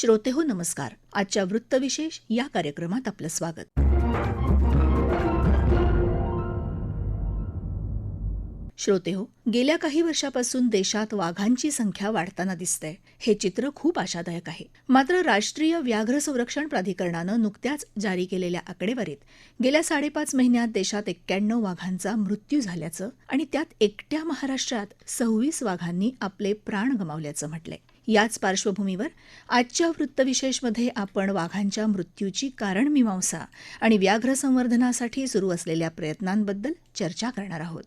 श्रोते हो नमस्कार. आजच्या वृत्तविशेष या कार्यक्रमात आपलं स्वागत. श्रोते हो गेल्या काही वर्षापासून देशात वाघांची संख्या वाढताना दिसतंय. हे चित्र खूप आशादायक आहे. मात्र राष्ट्रीय व्याघ्र संरक्षण प्राधिकरणानं नुकत्याच जारी केलेल्या आकडेवारीत गेल्या साडेपाच महिन्यात देशात एक्क्याण्णव वाघांचा मृत्यू झाल्याचं आणि त्यात एकट्या महाराष्ट्रात सव्वीस वाघांनी आपले प्राण गमावल्याचं म्हटलंय. याच पार्श्वभूमीवर आजच्या वृत्तविशेषमध्ये आपण वाघांच्या मृत्यूची कारणमीमांसा आणि व्याघ्र संवर्धनासाठी सुरू असलेल्या प्रयत्नांबद्दल चर्चा करणार आहोत.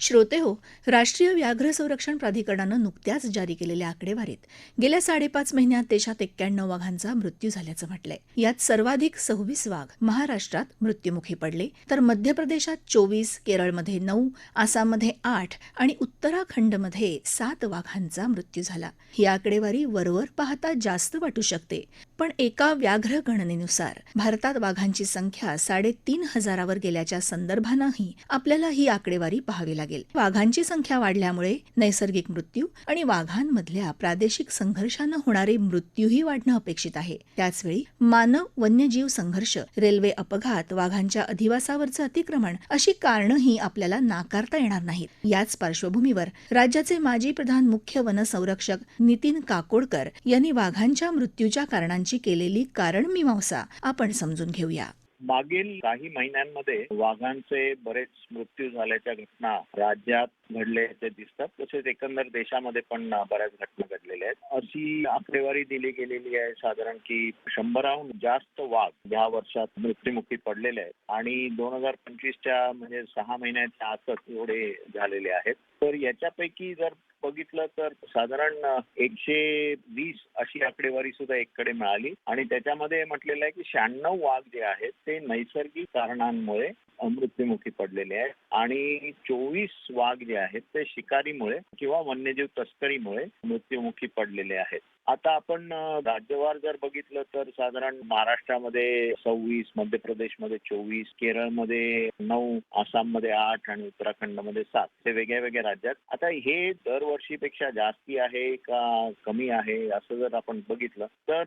श्रोते हो राष्ट्रीय व्याघ्र संरक्षण प्राधिकरणानं नुकत्याच जारी केलेल्या आकडेवारीत गेल्या साडेपाच महिन्यात देशात एक्क्याण्णव वाघांचा मृत्यू झाल्याचं म्हटलंय. यात सर्वाधिक सव्वीस वाघ महाराष्ट्रात मृत्युमुखी पडले तर मध्य प्रदेशात चोवीस केरळमध्ये नऊ आसाममध्ये आठ आणि उत्तराखंडमध्ये सात वाघांचा मृत्यू झाला. ही आकडेवारी वरवर पाहता जास्त वाटू शकते पण एका व्याघ्र गणनेनुसार भारतात वाघांची संख्या साडेतीन हजारावर गेल्याच्या संदर्भानंही आपल्याला ही आकडेवारी पाहावी लागेल. वाघांची संख्या वाढल्यामुळे नैसर्गिक मृत्यू आणि वाघांमधल्या प्रादेशिक संघर्षानं होणारे मृत्यूही वाढणं अपेक्षित आहे. त्याचवेळी मानव वन्यजीव संघर्ष रेल्वे अपघात वाघांच्या अधिवासावरचं अतिक्रमण अशी कारणंही आपल्याला नाकारता येणार नाहीत. याच पार्श्वभूमीवर राज्याचे माजी प्रधान मुख्य वनसंरक्षक नितीन काकोडकर यांनी वाघांच्या मृत्यूच्या कारणांची केलेली कारण मीमांसा आपण समजून घेऊया. मागील काही महिन्यांमध्ये वाघांचे बरेच मृत्यू झाल्याच्या घटना राज्यात घडल्याचे दिसतात. तसेच एकंदर देशामध्ये पण बऱ्याच घटना घडलेल्या आहेत. अशी आकडेवारी दिली गेलेली आहे साधारण की शंभराहून जास्त वाघ या वर्षात मृत्युमुखी पडलेले आहेत. आणि दोन हजार पंचवीसच्या म्हणजे सहा महिन्याच्या आतच एवढे झालेले आहेत. तर याच्यापैकी जर बघितलं तर साधारण एकशे वीस अशी आकडेवारी सुद्धा एककडे मिळाली. आणि त्याच्यामध्ये म्हटलेलं आहे की शहाण्णव वाघ जे आहेत ते नैसर्गिक कारणांमुळे मृत्युमुखी पडलेले आहेत. आणि चोवीस वाघ जे आहेत ते शिकारीमुळे किंवा वन्यजीव तस्करीमुळे मृत्युमुखी पडलेले आहेत. आता आपण राज्यवार जर बघितलं तर साधारण महाराष्ट्रामध्ये सव्वीस मध्य प्रदेशमध्ये चोवीस केरळमध्ये नऊ आसाममध्ये आठ आणि उत्तराखंडमध्ये सात हे वेगळ्या वेगळ्या राज्यात. आता हे दरवर्षीपेक्षा जास्ती आहे का कमी आहे असं जर आपण बघितलं तर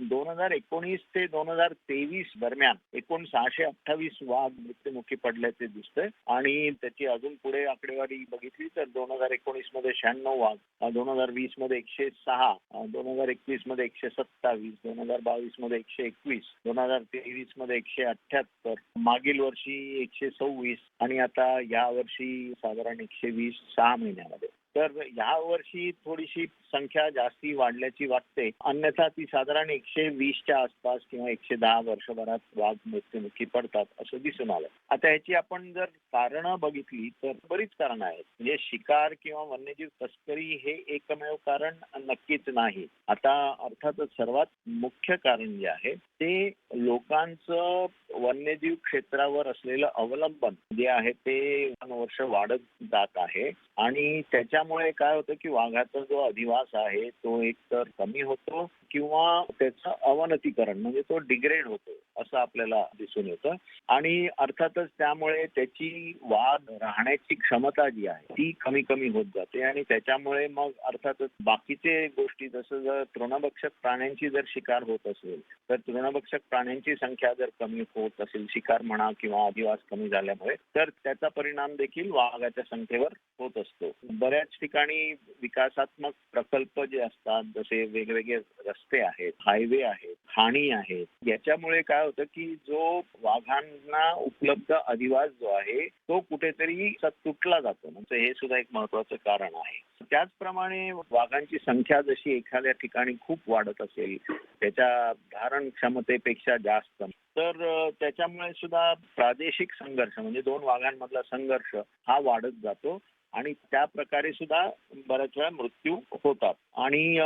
दोन हजार एकोणीस ते दोन हजार तेवीस दरम्यान एकूण सहाशे अठ्ठावीस वाघ मृत्युमुखी पडल्याचे दिसतंय आणि त्याची अजून पुढे आकडेवारी बघितली तर दोन हजार एकोणीसमध्ये शहाण्णव वाघ दोन हजार वीसमध्ये एकशे सहा दोन हजार एकवीसमध्ये एकशे सत्तावीस दोन हजार बावीसमध्ये एकशे एकवीस दोन हजार तेवीसमध्ये एकशे अठ्याहत्तर मागील वर्षी एकशे सव्वीस आणि आता या वर्षी साधारण एकशे वीस सहा महिन्यामध्ये. तर या वर्षी थोडीशी संख्या जास्ती वाढल्याची वाटते. अन्यथा ती साधारण एकशे वीसच्या आसपास किंवा एकशे दहा वर्षभरात वाघ मृत्युमुखी पडतात असं दिसून आलं. आता ह्याची आपण जर कारणं बघितली तर बरीच कारणं आहेत. म्हणजे शिकार किंवा वन्यजीव तस्करी हे एकमेव कारण नक्कीच नाही. आता अर्थातच सर्वात मुख्य कारण जे आहे ते लोकांचं वन्यजीव क्षेत्रावर असलेलं अवलंबन जे आहे ते वर्ष वाढत जात आहे. आणि त्याच्यामुळे काय होतं की वाघाचा जो अधिवास आहे तो एक तर कमी होतो किंवा त्याचं अवनतीकरण म्हणजे तो डिग्रेड होतो. असं आपल्याला दिसून येतं. आणि अर्थातच त्यामुळे त्याची वाद राहण्याची क्षमता जी आहे ती कमी कमी होत जाते. आणि त्याच्यामुळे मग अर्थातच बाकीचे गोष्टी जसं जर तृणभक्षक प्राण्यांची जर शिकार होत असेल तर तृणभक्षक प्राण्यांची संख्या जर कमी होत असेल शिकार म्हणा किंवा अधिवास कमी झाल्यामुळे तर त्याचा परिणाम देखील वाघाच्या संख्येवर होत असतो. बऱ्याच ठिकाणी विकासात्मक प्रकल्प जे असतात जसे वेगवेगळे रस्ते आहेत हायवे आहेत खाणी आहेत याच्यामुळे काय होतं की जो वाघांना उपलब्ध अधिवास जो आहे तो कुठेतरी तुटला जातो. म्हणजे हे सुद्धा एक महत्वाचं कारण आहे. त्याचप्रमाणे वाघांची संख्या जशी एखाद्या ठिकाणी खूप वाढत असेल त्याच्या धारण क्षमतेपेक्षा जास्त तर त्याच्यामुळे सुद्धा प्रादेशिक संघर्ष म्हणजे दोन वाघांमधला संघर्ष हा वाढत जातो. आणि त्या प्रकारे सुद्धा बऱ्याच वेळा मृत्यू होतात. आणि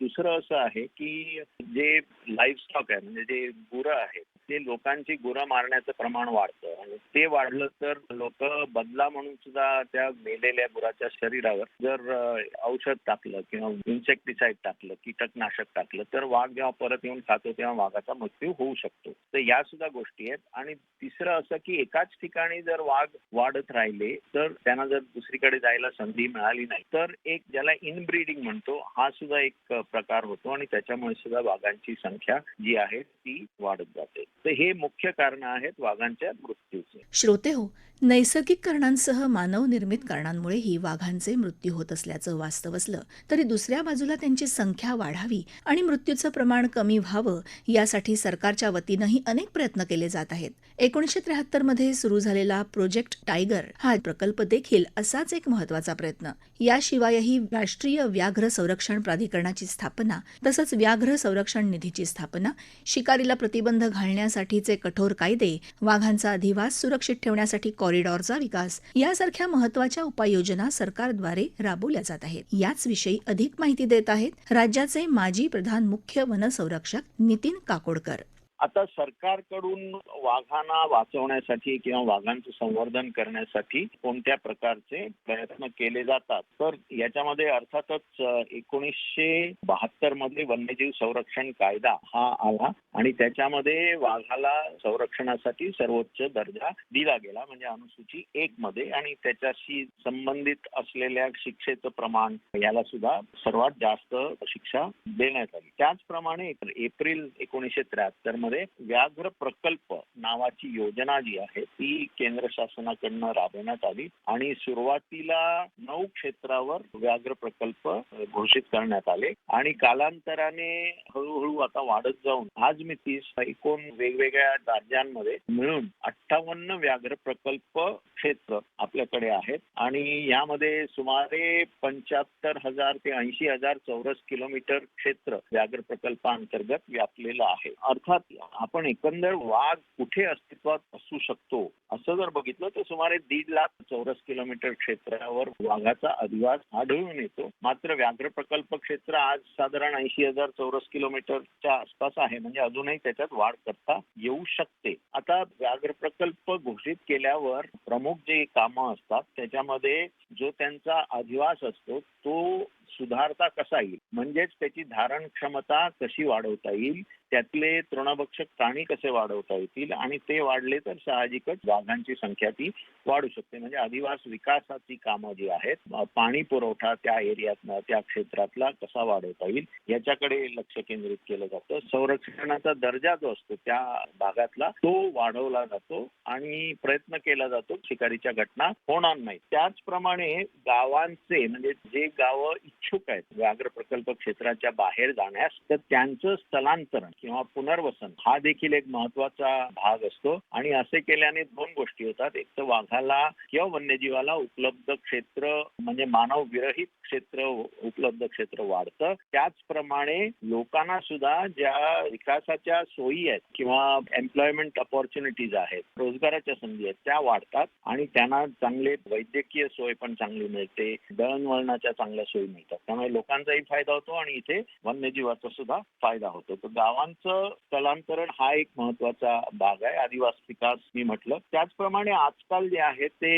दुसरं असं आहे की जे लाईफ स्टॉक आहे म्हणजे जे गुरं आहेत ते लोकांची गुरं मारण्याचं प्रमाण वाढतं. आणि ते वाढलं तर लोक बदला म्हणून सुद्धा त्या मेलेल्या गुराच्या शरीरावर जर औषध टाकलं किंवा इन्सेक्टिसाइड टाकलं कीटकनाशक टाकलं तर वाघ जेव्हा परत येऊन खातो तेव्हा वाघाचा मृत्यू होऊ शकतो. तर या सुद्धा गोष्टी आहेत. आणि तिसरं असं की एकाच ठिकाणी जर वाघ वाढत राहिले तर त्यांना जर दुसरीकडे जायला संधी मिळाली नाही तर एक ज्याला इनब्रीडिंग म्हणतो हा सुद्धा एक प्रकार होतो. आणि त्याच्यामुळे सुद्धा वाघांची संख्या जी आहे ती वाढत जाते. तर हे मुख्य कारण आहेत वाघांच्या मृत्यूचे. श्रोते हो नैसर्गिक कारणांसह मानवनिर्मित कारणांमुळेही वाघांचे मृत्यू होत असल्याचं वास्तव असलं तरी दुसऱ्या बाजूला त्यांची संख्या वाढावी आणि मृत्यूचं प्रमाण कमी व्हावं यासाठी सरकारच्या वतीनंही अनेक प्रयत्न केले जात आहेत. एकोणीसशे त्र्याहत्तरमध्ये सुरू झालेला प्रोजेक्ट टायगर हा प्रकल्प देखील असाच एक महत्त्वाचा प्रयत्न. याशिवायही राष्ट्रीय व्याघ्र संरक्षण प्राधिकरणाची स्थापना तसंच व्याघ्र संरक्षण निधीची स्थापना शिकारीला प्रतिबंध घालण्यासाठीचे कठोर कायदे वाघांचा अधिवास सुरक्षित ठेवण्यासाठी कॉरिडॉरचा विकास. यासारख्या महत्त्वाच्या उपाययोजना सरकारद्वारे राबवल्या जात आहेत. याच विषयी अधिक माहिती देत आहेत राज्याचे माजी प्रधान मुख्य वनसंरक्षक नितीन काकोडकर. आता सरकारकडून वाघांना वाचवण्यासाठी किंवा वाघांचं संवर्धन करण्यासाठी कोणत्या प्रकारचे प्रयत्न केले जातात? तर याच्यामध्ये अर्थातच एकोणीसशे बहात्तरमध्ये वन्यजीव संरक्षण कायदा हा आला आणि त्याच्यामध्ये वाघाला संरक्षणासाठी सर्वोच्च दर्जा दिला गेला म्हणजे अनुसूची एक मध्ये. आणि त्याच्याशी संबंधित असलेल्या शिक्षेचं प्रमाण याला सुद्धा सर्वात जास्त शिक्षा देण्यात आली. त्याचप्रमाणे एप्रिल एकोणीसशे त्र्याहत्तर मध्ये व्याघ्र प्रकल्प नावाची योजना जी आहे ती केंद्र शासनाकडनं राबवण्यात आली आणि सुरुवातीला नऊ क्षेत्रावर व्याघ्र प्रकल्प घोषित करण्यात आले. आणि कालांतराने हळूहळू आता वाढत जाऊन आज मी तीस एकूण वेगवेगळ्या राज्यांमध्ये मिळून अठ्ठावन्न व्याघ्र प्रकल्प क्षेत्र आपल्याकडे आहेत. आणि यामध्ये सुमारे पंच्याहत्तर हजार ते ऐंशी हजार चौरस किलोमीटर क्षेत्र व्याघ्र प्रकल्पांतर्गत व्यापलेलं आहे. अर्थात आपण एकंदर वाघ कुठे अस्तित्वात असू शकतो असं जर बघितलं तर सुमारे दीड लाख चौरस किलोमीटर क्षेत्रावर वाघाचा अधिवास आढळून येतो. मात्र व्याघ्र प्रकल्प क्षेत्र आज साधारण ऐंशी हजार चौरस किलोमीटरच्या आसपास आहे. म्हणजे अजूनही त्याच्यात वाढ करता येऊ शकते. आता व्याघ्र प्रकल्प घोषित केल्यावर प्रमुख जे कामं असतात त्याच्यामध्ये जो त्यांचा अधिवास असतो तो सुधारता कसा येईल? म्हणजेच त्याची धारण क्षमता कशी वाढवता येईल? त्यातले तृणभक्षक प्राणी कसे वाढवता येतील? आणि ते वाढले तर साहजिकच वाघांची संख्या ती वाढू शकते. म्हणजे अधिवास विकासाची कामं जी आहेत पाणी पुरवठा त्या एरियात त्या क्षेत्रातला कसा वाढवता येईल याच्याकडे लक्ष केंद्रित केलं जातं. संरक्षणाचा दर्जा जो असतो त्या भागातला तो वाढवला जातो आणि प्रयत्न केला जातो. शिकारीच्या घटना होणार नाही त्याचप्रमाणे गावांचे म्हणजे जे गावं इच्छुक आहेत व्याघ्र प्रकल्प क्षेत्राच्या बाहेर जाण्यास तर त्यांचं स्थलांतरण किंवा पुनर्वसन हा देखील एक महत्त्वाचा भाग असतो. आणि असे केल्याने दोन गोष्टी होतात. एक तर वाघाला किंवा वन्यजीवाला उपलब्ध क्षेत्र म्हणजे मानव विरहित क्षेत्र उपलब्ध क्षेत्र वाढतं. त्याचप्रमाणे लोकांना सुद्धा ज्या विकासाच्या सोयी आहेत किंवा एम्प्लॉयमेंट ऑपॉर्च्युनिटीज आहेत रोजगाराच्या संधी आहेत त्या वाढतात. आणि त्यांना चांगले वैद्यकीय सोय पण चांगली मिळते. दळणवळणाच्या चांगल्या सोयी मिळतात. त्यामुळे लोकांचाही फायदा होतो आणि इथे वन्यजीवाचा सुद्धा फायदा होतो. तर गावांचं स्थलांतरण हा एक महत्त्वाचा भाग आहे. आदिवासी विकास मी म्हटलं. त्याचप्रमाणे आजकाल जे आहे ते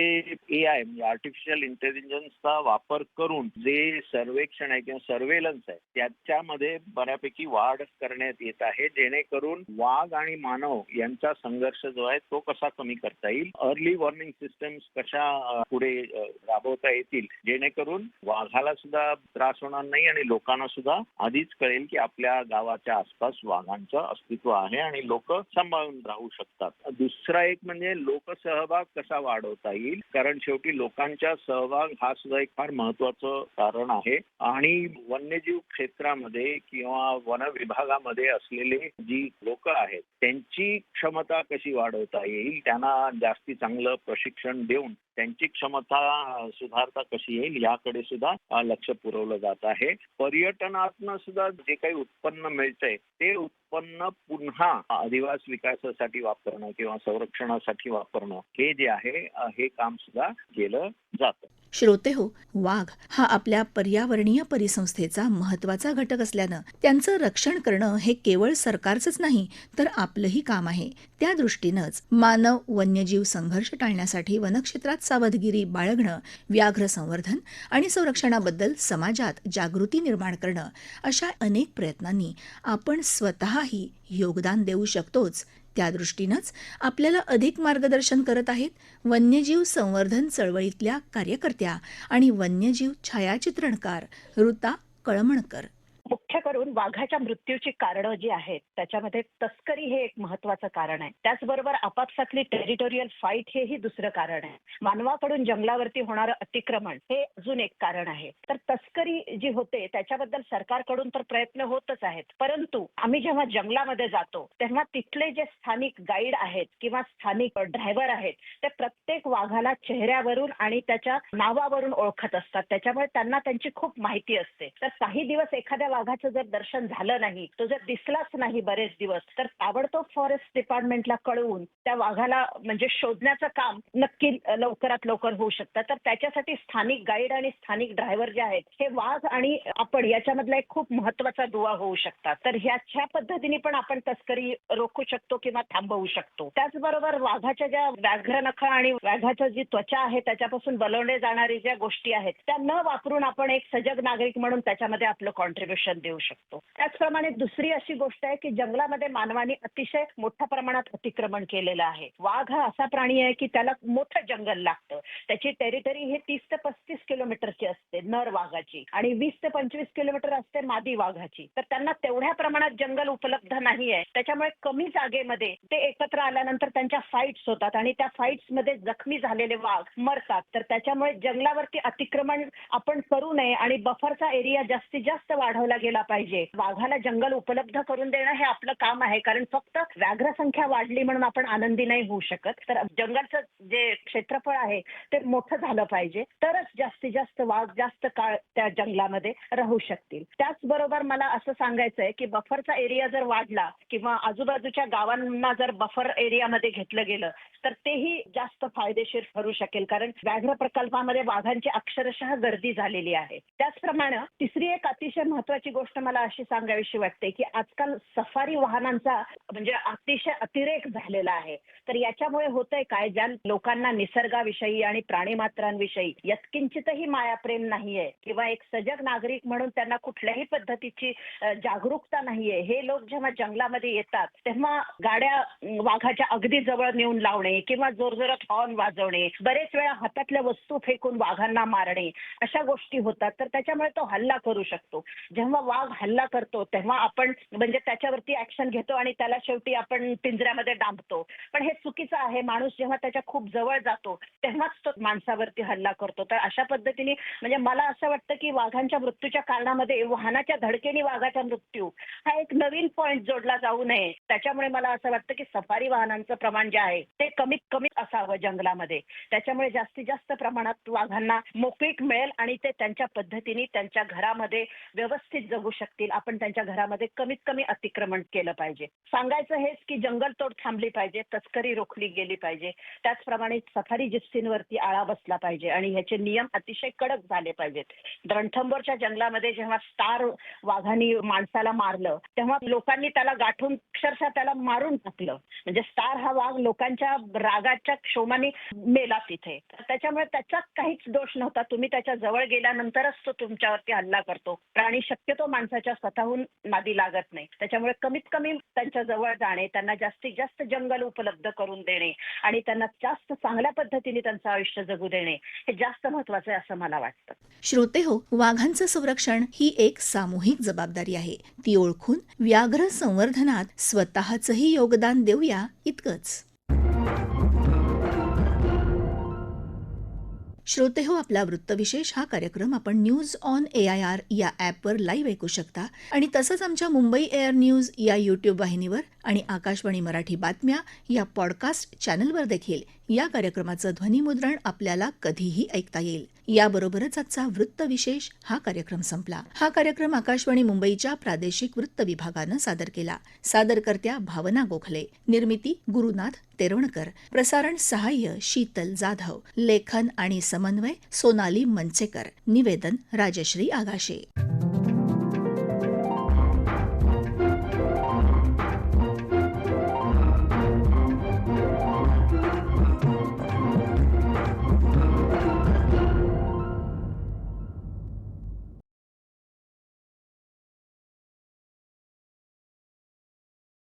ए आय म्हणजे आर्टिफिशियल इंटेलिजन्सचा वापर करून जे सर्वेक्षण आहे किंवा सर्वेलन्स आहे त्याच्यामध्ये बऱ्यापैकी वाढ करण्यात येत आहे. जेणेकरून वाघ आणि मानव यांचा संघर्ष जो आहे तो कसा कमी करता येईल? अर्ली वॉर्निंग सिस्टम्स कशा पुढे राबवता येतील? जेणेकरून वाघाला सुद्धा त्रास होणार नाही आणि लोकांना सुद्धा आधीच कळेल की आपल्या गावाच्या आसपास वाघांचं अस्तित्व आहे आणि लोक सांभाळून राहू शकतात. दुसरा एक म्हणजे लोकसहभाग कसा वाढवता येईल? कारण शेवटी लोकांचा सहभाग हा सुद्धा एक फार महत्वाचं कारण आहे. आणि वन्यजीव क्षेत्रामध्ये किंवा वन विभागामध्ये असलेले जी लोक आहेत त्यांची क्षमता कशी वाढवता येईल? त्यांना जास्ती चांगलं प्रशिक्षण देऊन त्यांची क्षमता सुधारता कशी येईल याकडे सुद्धा लक्ष पुरवलं जात आहे. पर्यटनातनं सुद्धा जे काही उत्पन्न मिळतंय ते उत्पन्न पुन्हा आदिवास विकासासाठी वापरणं किंवा संरक्षणासाठी वापरणं हे जे आहे हे काम सुद्धा केलं जातं. श्रोते हो वाघ हा आपल्या पर्यावरणीय परिसंस्थेचा महत्त्वाचा घटक असल्यानं त्यांचं रक्षण करणं हे केवळ सरकारचंच नाही तर आपलंही काम आहे. त्या दृष्टीनंच मानव वन्यजीव संघर्ष टाळण्यासाठी वनक्षेत्रात सावधगिरी बाळगणं व्याघ्र संवर्धन आणि संरक्षणाबद्दल समाजात जागृती निर्माण करणं अशा अनेक प्रयत्नांनी आपण स्वतः स्वतःही योगदान देऊ शकतोच. त्या दृष्टीनंच आपल्याला अधिक मार्गदर्शन करत आहेत वन्यजीव संवर्धन चळवळीतल्या कार्यकर्त्या आणि वन्यजीव छायाचित्रणकार ऋता कळमणकर. मुख्य करून वाघाच्या मृत्यूची कारणं जी आहेत त्याच्यामध्ये तस्करी हे एक महत्वाचं कारण आहे. त्याचबरोबर आपापसातली टेरिटोरियल फाईट हेही दुसरं कारण आहे. मानवाकडून जंगलावरती होणारं अतिक्रमण हे अजून एक कारण आहे. तर तस्करी जी होते त्याच्याबद्दल सरकारकडून तर प्रयत्न होतच आहेत. परंतु आम्ही जेव्हा जंगलामध्ये जातो तेव्हा तिथले जे स्थानिक गाईड आहेत किंवा स्थानिक ड्रायव्हर आहेत ते प्रत्येक वाघाला चेहऱ्यावरून आणि त्याच्या नावावरून ओळखत असतात. त्याच्यामुळे त्यांना त्यांची खूप माहिती असते. तर काही दिवस एखाद्या वाघाचं जर दर्शन झालं नाही तो जर दिसलाच नाही बरेच दिवस तर ताबडतोब फॉरेस्ट डिपार्टमेंटला कळवून त्या वाघाला म्हणजे शोधण्याचं काम नक्की लवकरात लवकर होऊ शकतं. तर त्याच्यासाठी स्थानिक गाईड आणि स्थानिक ड्रायव्हर जे आहेत हे वाघ आणि आपण याच्यामधला एक खूप महत्त्वाचा दुवा होऊ शकतात. तर ह्याच्या पद्धतीने पण आपण तस्करी रोखू शकतो किंवा थांबवू शकतो. त्याचबरोबर वाघाच्या ज्या व्याघ्र नखा आणि वाघाच्या जी त्वचा आहे त्याच्यापासून बनवले जाणारी ज्या गोष्टी आहेत त्या न वापरून आपण एक सजग नागरिक म्हणून त्याच्यामध्ये आपलं कॉन्ट्रीब्युशन देऊ शकतो. त्याचप्रमाणे दुसरी अशी गोष्ट आहे की जंगलामध्ये मानवाने अतिशय मोठ्या प्रमाणात अतिक्रमण केलेलं आहे. वाघ हा असा प्राणी आहे की त्याला मोठं जंगल लागतं. त्याची टेरिटरी हे तीस ते पस्तीस किलोमीटरची असते नर वाघाची. आणि वीस ते पंचवीस किलोमीटर असते मादी वाघाची. तर त्यांना तेवढ्या प्रमाणात जंगल उपलब्ध नाही आहे. त्याच्यामुळे कमी जागेमध्ये ते एकत्र आल्यानंतर त्यांच्या फाईट्स होतात आणि त्या फाईट्समध्ये जखमी झालेले वाघ मरतात. तर त्याच्यामुळे जंगलावरती अतिक्रमण आपण करू नये आणि बफरचा एरिया जास्तीत जास्त वाढवला गेला पाहिजे. वाघाला जंगल उपलब्ध करून देणं हे आपलं काम आहे. कारण फक्त व्याघ्र संख्या वाढली म्हणून आपण आनंदी नाही होऊ शकत. तर जंगलचं जे क्षेत्रफळ आहे ते मोठं झालं पाहिजे. तरच जास्तीत जास्त वाघ जास्त काळ त्या जंगलामध्ये राहू शकतील. त्याचबरोबर मला असं सांगायचं आहे की बफरचा एरिया जर वाढला किंवा आजूबाजूच्या गावांना जर बफर एरियामध्ये घेतलं गेलं तर तेही जास्त फायदेशीर ठरू शकेल. कारण व्याघ्र प्रकल्पामध्ये वाघांची अक्षरशः गर्दी झालेली आहे. त्याचप्रमाणे तिसरी एक अतिशय महत्वाची गोष्ट मला अशी सांगावीशी वाटते की आजकाल सफारी वाहनांचा म्हणजे अतिशय अतिरेक झालेला आहे. तर याच्यामुळे होतंय काय? ज्या लोकांना निसर्गाविषयी आणि प्राणीमात्रांविषयी यत्किंचितही मायाप्रेम नाहीये किंवा एक सजग नागरिक म्हणून त्यांना कुठल्याही पद्धतीची जागरूकता नाहीये. हे लोक जेव्हा जंगलामध्ये येतात तेव्हा गाड्या वाघाच्या अगदी जवळ नेऊन लावणे किंवा जोरजोरात हॉर्न वाजवणे बरेच वेळा हातातल्या वस्तू फेकून वाघांना मारणे अशा गोष्टी होतात. तर त्याच्यामुळे तो हल्ला करू शकतो. जेव्हा वाघ हल्ला करतो तेव्हा आपण म्हणजे त्याच्यावरती ऍक्शन घेतो आणि त्याला शेवटी आपण पिंजऱ्यामध्ये डांबतो. पण हे चुकीचं आहे. माणूस जेव्हा त्याच्या खूप जवळ जातो तेव्हाच तो माणसावरती हल्ला करतो. तर अशा पद्धतीने म्हणजे मला असं वाटतं की वाघांच्या मृत्यूच्या कारणामध्ये वाहनाच्या धडकेने वाघाचा मृत्यू हा एक नवीन पॉईंट जोडला जाऊ नये. त्याच्यामुळे मला असं वाटतं की सफारी वाहनांचं प्रमाण जे आहे ते कमीत कमी असावं जंगलामध्ये. त्याच्यामुळे जास्तीत जास्त प्रमाणात वाघांना मोकळीक मिळेल आणि ते त्यांच्या पद्धतीने त्यांच्या घरामध्ये व्यवस्थित जगू शकतील. आपण त्यांच्या घरामध्ये कमीत कमी अतिक्रमण केलं पाहिजे. सांगायचं हेच की जंगलतोड थांबली पाहिजे तस्करी रोखली गेली पाहिजे. त्याचप्रमाणे सफारी जिप्सींवरती आळा बसला पाहिजे आणि ह्याचे नियम अतिशय कडक झाले पाहिजेत. रणथंबोरच्या जंगलामध्ये जेव्हा स्टार वाघांनी माणसाला मारलं तेव्हा लोकांनी त्याला गाठून अक्षरशः त्याला मारून टाकलं. म्हणजे स्टार हा वाघ लोकांच्या रागाच्या क्षोमाने मेला तिथे. तर त्याच्यामुळे त्याचा काहीच दोष नव्हता. तुम्ही त्याच्याजवळ गेल्यानंतरच तो तुमच्यावरती हल्ला करतो. प्राणी शक्ती शक्यतो माणसाच्या स्वतःहून नादी लागत नाही. त्याच्यामुळे कमीत कमी त्यांच्या जवळ जाणे त्यांना जास्तीत जास्त जंगल उपलब्ध करून देणे आणि त्यांना जास्त चांगल्या पद्धतीने त्यांचं आयुष्य जगू देणे हे जास्त महत्वाचं आहे असं मला वाटतं. श्रोते हो वाघांचं संरक्षण ही एक सामूहिक जबाबदारी आहे. ती ओळखून व्याघ्र संवर्धनात स्वतःचंही योगदान देऊया इतकंच. श्रोते हो आपला वृत्तविशेष हा कार्यक्रम आपण news on A I R या ॲपवर लाईव्ह ऐकू शकता. आणि तसंच आमच्या मुंबई एअर न्यूज या यूट्यूब वाहिनीवर आणि आकाशवाणी मराठी बातम्या या पॉडकास्ट चॅनलवर देखील या कार्यक्रमाचं ध्वनिमुद्रण आपल्याला कधीही ऐकता येईल. याबरोबरच आजचा वृत्त विशेष हा कार्यक्रम संपला. हा कार्यक्रम आकाशवाणी मुंबईच्या प्रादेशिक वृत्त विभागानं सादर केला. सादरकर्त्या भावना गोखले. निर्मिती गुरुनाथ तेरोणकर प्रसारण सहाय्य शीतल जाधव. लेखन आणि समन्वय सोनाली मंचेकर निवेदन राजश्री आगाशे.